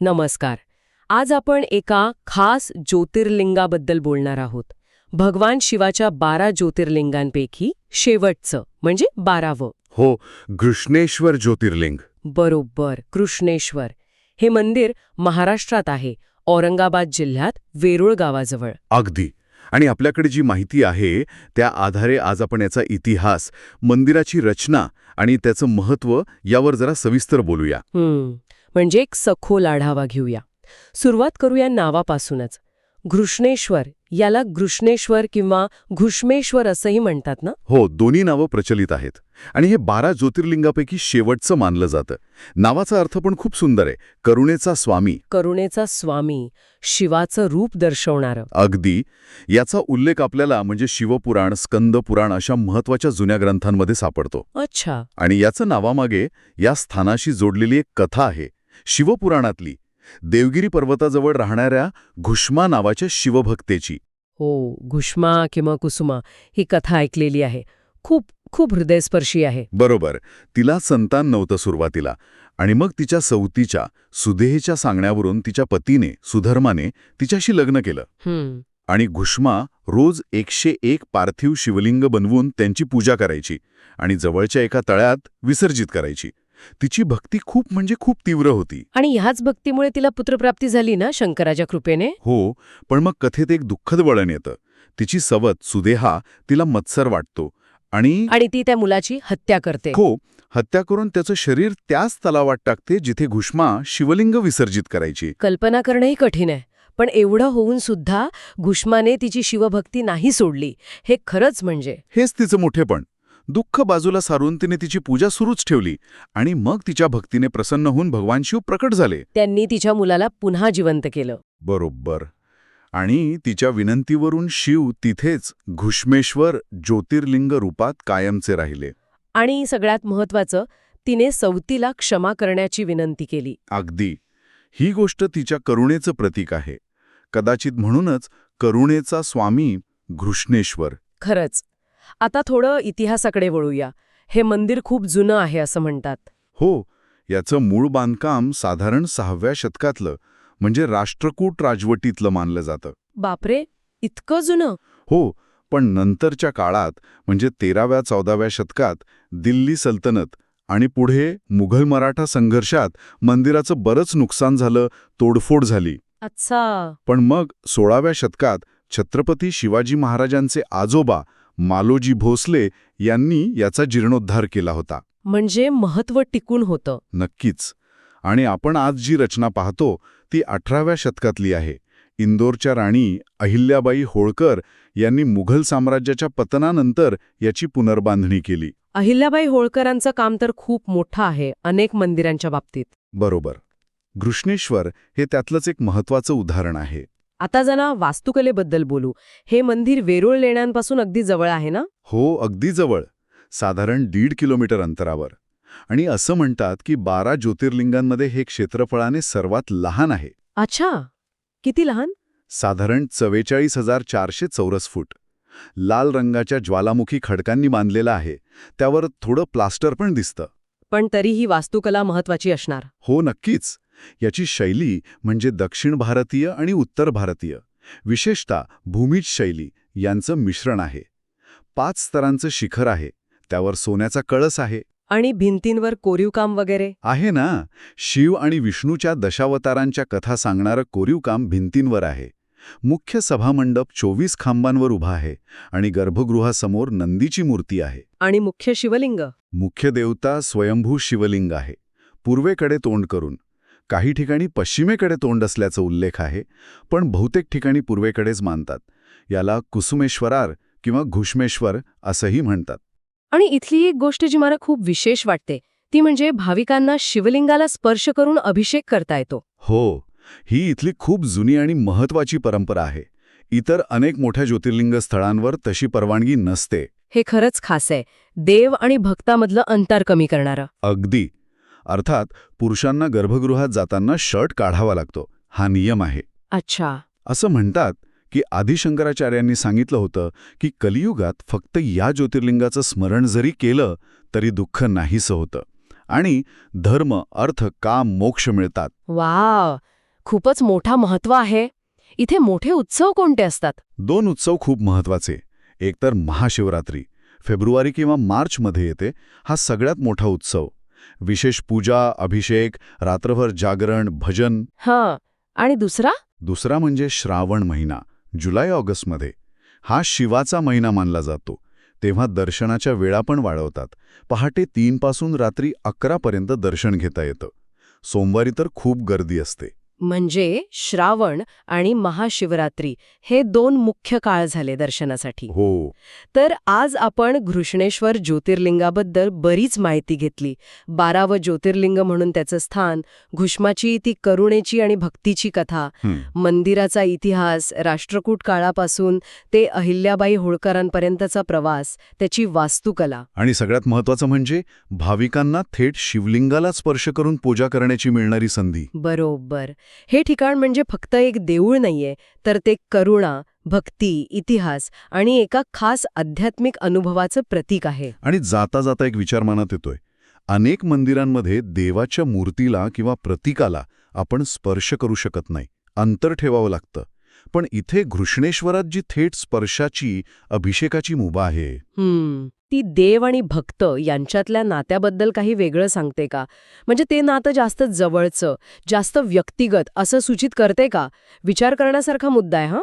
नमस्कार. आज आपण एका खास ज्योतिर्लिंगाबद्दल बोलणार आहोत. भगवान शिवाच्या बारा ज्योतिर्लिंगांपैकी शेवटचं म्हणजे बारावं. हो घृष्णेश्वर ज्योतिर्लिंग. बरोबर कृष्णेश्वर हे मंदिर महाराष्ट्रात आहे औरंगाबाद जिल्ह्यात वेरूळ गावाजवळ. अगदी. आणि आपल्याकडे जी माहिती आहे त्या आधारे आज आपण याचा इतिहास मंदिराची रचना आणि त्याचं महत्त्व यावर जरा सविस्तर बोलूया. म्हणजे एक सखोल आढावा घेऊया. सुरुवात करूया नावापासूनच. घृष्णेश्वर याला घृष्णेश्वर किंवा घुष्मेश्वर असंही म्हणतात ना? हो दोन्ही नावं प्रचलित आहेत. आणि हे बारा ज्योतिर्लिंगापैकी शेवटचं मानलं जातं. नावाचा अर्थ पण खूप सुंदर आहे. करुणेचा स्वामी. करुणेचा स्वामी शिवाचं रूप दर्शवणारं. अगदी. याचा उल्लेख आपल्याला म्हणजे शिवपुराण स्कंद पुराण अशा महत्त्वाच्या जुन्या ग्रंथांमध्ये सापडतो. अच्छा. आणि याचं नावामागे या स्थानाशी जोडलेली एक कथा आहे. शिवपुराणातली देवगिरी पर्वताजवळ राहणाऱ्या घुष्मा नावाच्या शिवभक्तेची. हो घुष्मा किंवा कुसुमा ही कथा ऐकलेली आहे. खूप खूप हृदयस्पर्शी आहे. बरोबर. तिला संतान नव्हतं सुरुवातीला आणि मग तिच्या सवतीच्या सुदेहेच्या सांगण्यावरून तिच्या पतीने सुधर्माने तिच्याशी लग्न केलं. आणि घुष्मा रोज एकशे एक पार्थिव शिवलिंग बनवून त्यांची पूजा करायची आणि जवळच्या एका तळ्यात विसर्जित करायची. तिची भक्ती खूप म्हणजे खूप तीव्र होती. आणि ह्याच भक्तीमुळे तिला पुत्रप्राप्ती झाली ना शंकराच्या कृपेने? हो पण मग कथेत एक दुःखद वळण येतं. तिची सवत सुदेहा तिला मत्सर वाटतो आणि आणि ती त्या मुलाची हत्या करते. हो हत्या करून त्याचं शरीर त्याच तलावात टाकते जिथे घुष्मा शिवलिंग विसर्जित करायची. कल्पना करणंही कठीण आहे पण एवढं होऊन सुद्धा घुष्माने तिची शिवभक्ती नाही सोडली. हे खरंच म्हणजे. हेच तिचं मोठेपण. दुःख बाजूला सारून तिने तिची पूजा सुरूच ठेवली आणि मग तिच्या भक्तीने प्रसन्न होऊन भगवान शिव प्रकट झाले. त्यांनी तिच्या मुलाला पुन्हा जिवंत केलं. बरोबर. आणि तिच्या विनंतीवरून शिव तिथेच घुष्मेश्वर ज्योतिर्लिंग रूपात कायमचे राहिले. आणि सगळ्यात महत्वाचं तिने सवतीला क्षमा करण्याची विनंती केली. अगदी. ही गोष्ट तिच्या करुणेचं प्रतीक आहे. कदाचित म्हणूनच करुणेचा स्वामी घृष्णेश्वर. खरंच. आता थोडं इतिहासाकडे वळूया. हे मंदिर खूप जुनं आहे असं म्हणतात. हो याचं मूळ बांधकाम साधारण सहाव्या शतकातलं म्हणजे राष्ट्रकूट राजवटीतलं मानलं जातं. बापरे इतकं जुनं? हो पण नंतरच्या काळात म्हणजे तेराव्या चौदाव्या शतकात दिल्ली सल्तनत आणि पुढे मुघल मराठा संघर्षात मंदिराचं बरंच नुकसान झालं तोडफोड झाली. अच्छा. पण मग सोळाव्या शतकात छत्रपती शिवाजी महाराजांचे आजोबा मालोजी भोसले यांनी याचा जीर्णोद्धार केला होता. म्हणजे महत्त्व टिकून होतं. नक्कीच. आणि आपण आज जी रचना पाहतो ती अठराव्या शतकातली आहे. इंदोरच्या राणी अहिल्याबाई होळकर यांनी मुघल साम्राज्याच्या पतनानंतर याची पुनर्बांधणी केली. अहिल्याबाई होळकरांचं काम तर खूप मोठं आहे अनेक मंदिरांच्या बाबतीत. बरोबर. घृष्णेश्वर हे त्यातलंच एक महत्वाचं उदाहरण आहे. आता जरा वास्तुकलेबद्दल बोलू. हे मंदिर वेरूळ लेण्यांपासून अगदी जवळ आहे ना? हो अगदी जवळ. साधारण दीड किलोमीटर अंतरावर. आणि असं म्हणतात की बारा ज्योतिर्लिंगांमध्ये हे क्षेत्रफळाने सर्वात लहान आहे. अच्छा. किती लहान? साधारण चव्वेचाळीस हजार चारशे चौरस फूट. लाल रंगाच्या ज्वालामुखी खडकांनी बांधलेलं आहे. त्यावर थोडं प्लास्टर पण दिसतं. पण तरीही वास्तुकला महत्वाची असणार. हो नक्कीच. याची शैली म्हणजे दक्षिण भारतीय आणि उत्तर भारतीय. विशेषतः भूमिज शैली यांचं मिश्रण आहे. पाच स्तरांचं शिखर आहे. त्यावर सोन्याचा कळस आहे. आणि भिंतींवर कोरीव काम वगैरे? आहे ना. शिव आणि विष्णूच्या दशावतारांच्या कथा सांगणारं कोरीवकाम भिंतींवर आहे. मुख्य सभामंडप चोवीस खांबांवर उभा आहे आणि गर्भगृहासमोर नंदीची मूर्ती आहे. आणि मुख्य शिवलिंग? मुख्य देवता स्वयंभू शिवलिंग आहे. पूर्वेकडे तोंड करून. काही ठिकाणी पश्चिमेकडे तोंड असल्याचा उल्लेख आहे पण बहुतेक ठिकाणी पूर्वेकडेच मानतात. याला कुसुमेश्वरार किंवा घुष्मेश्वर असंही म्हणतात. आणि इथली एक गोष्ट जी मला खूप विशेष वाटते ती म्हणजे भाविकांना शिवलिंगाला स्पर्श करून अभिषेक करता येतो. हो ही इथली खूप जुनी आणि महत्वाची परंपरा आहे. इतर अनेक मोठ्या ज्योतिर्लिंग स्थळांवर तशी परवानगी नसते. हे खरंच खास आहे. देव आणि भक्तामधलं अंतर कमी करणारं. अगदी. अर्थात पुरुषांना गर्भगृहात जाताना शर्ट काढावा लागतो. हा नियम आहे. अच्छा. असं म्हणतात की आदिशंकराचार्यांनी सांगितलं होतं की कलियुगात फक्त या ज्योतिर्लिंगाचं स्मरण जरी केलं तरी दुःख नाहीसं होतं. आणि धर्म अर्थ काम मोक्ष मिळतात. वाव! खूपच मोठा महत्त्व आहे. इथे मोठे उत्सव कोणते असतात? दोन उत्सव खूप महत्त्वाचे एकतर महाशिवरात्री. फेब्रुवारी किंवा मार्चमध्ये येते. हा सगळ्यात मोठा उत्सव. विशेष पूजा अभिषेक रात्रभर जागरण भजन. हां आणि दुसरा? दुसरा म्हणजे श्रावण महिना जुलै ऑगस्टमध्ये. हा शिवाचा महिना मानला जातो. तेव्हा दर्शनाच्या वेळा पण वाढवतात. पहाटे तीनपासून रात्री अकरापर्यंत दर्शन घेता येतं. सोमवारी तर खूप गर्दी असते. म्हणजे श्रावण आणि महाशिवरात्री हे दोन मुख्य काळ झाले दर्शनासाठी. हो. तर आज आपण घृष्णेश्वर ज्योतिर्लिंगाबद्दल बरीच माहिती घेतली. बारावं ज्योतिर्लिंग म्हणून त्याचं स्थान घुष्माची ती करुणेची आणि भक्तीची कथा. मंदिराचा इतिहास राष्ट्रकूट काळापासून ते अहिल्याबाई होळकरांपर्यंतचा प्रवास त्याची वास्तुकला. आणि सगळ्यात महत्वाचं म्हणजे भाविकांना थेट शिवलिंगाला स्पर्श करून पूजा करण्याची मिळणारी संधी. बरोबर. हे ठिकाण म्हणजे फक्त एक देऊळ नाहीये तर ते करुणा भक्ती इतिहास आणि एका खास आध्यात्मिक अनुभवाचं प्रतीक आहे. आणि जाता जाता एक विचार मनात येतोय. अनेक मंदिरांमध्ये देवाच्या मूर्तीला किंवा प्रतीकाला आपण स्पर्श करू शकत नाही अंतर ठेवावं लागतं. पण इथे घृष्णेश्वरात जी थेट स्पर्शाची अभिषेकाची मुभा आहे. हम्म. ती देव आणि भक्त यांच्यातल्या नात्याबद्दल काही वेगळं सांगते का? म्हणजे ते नातं जास्त जवळचं जास्त व्यक्तिगत असं सूचित करते का? विचार करण्यासारखा मुद्दा आहे हा?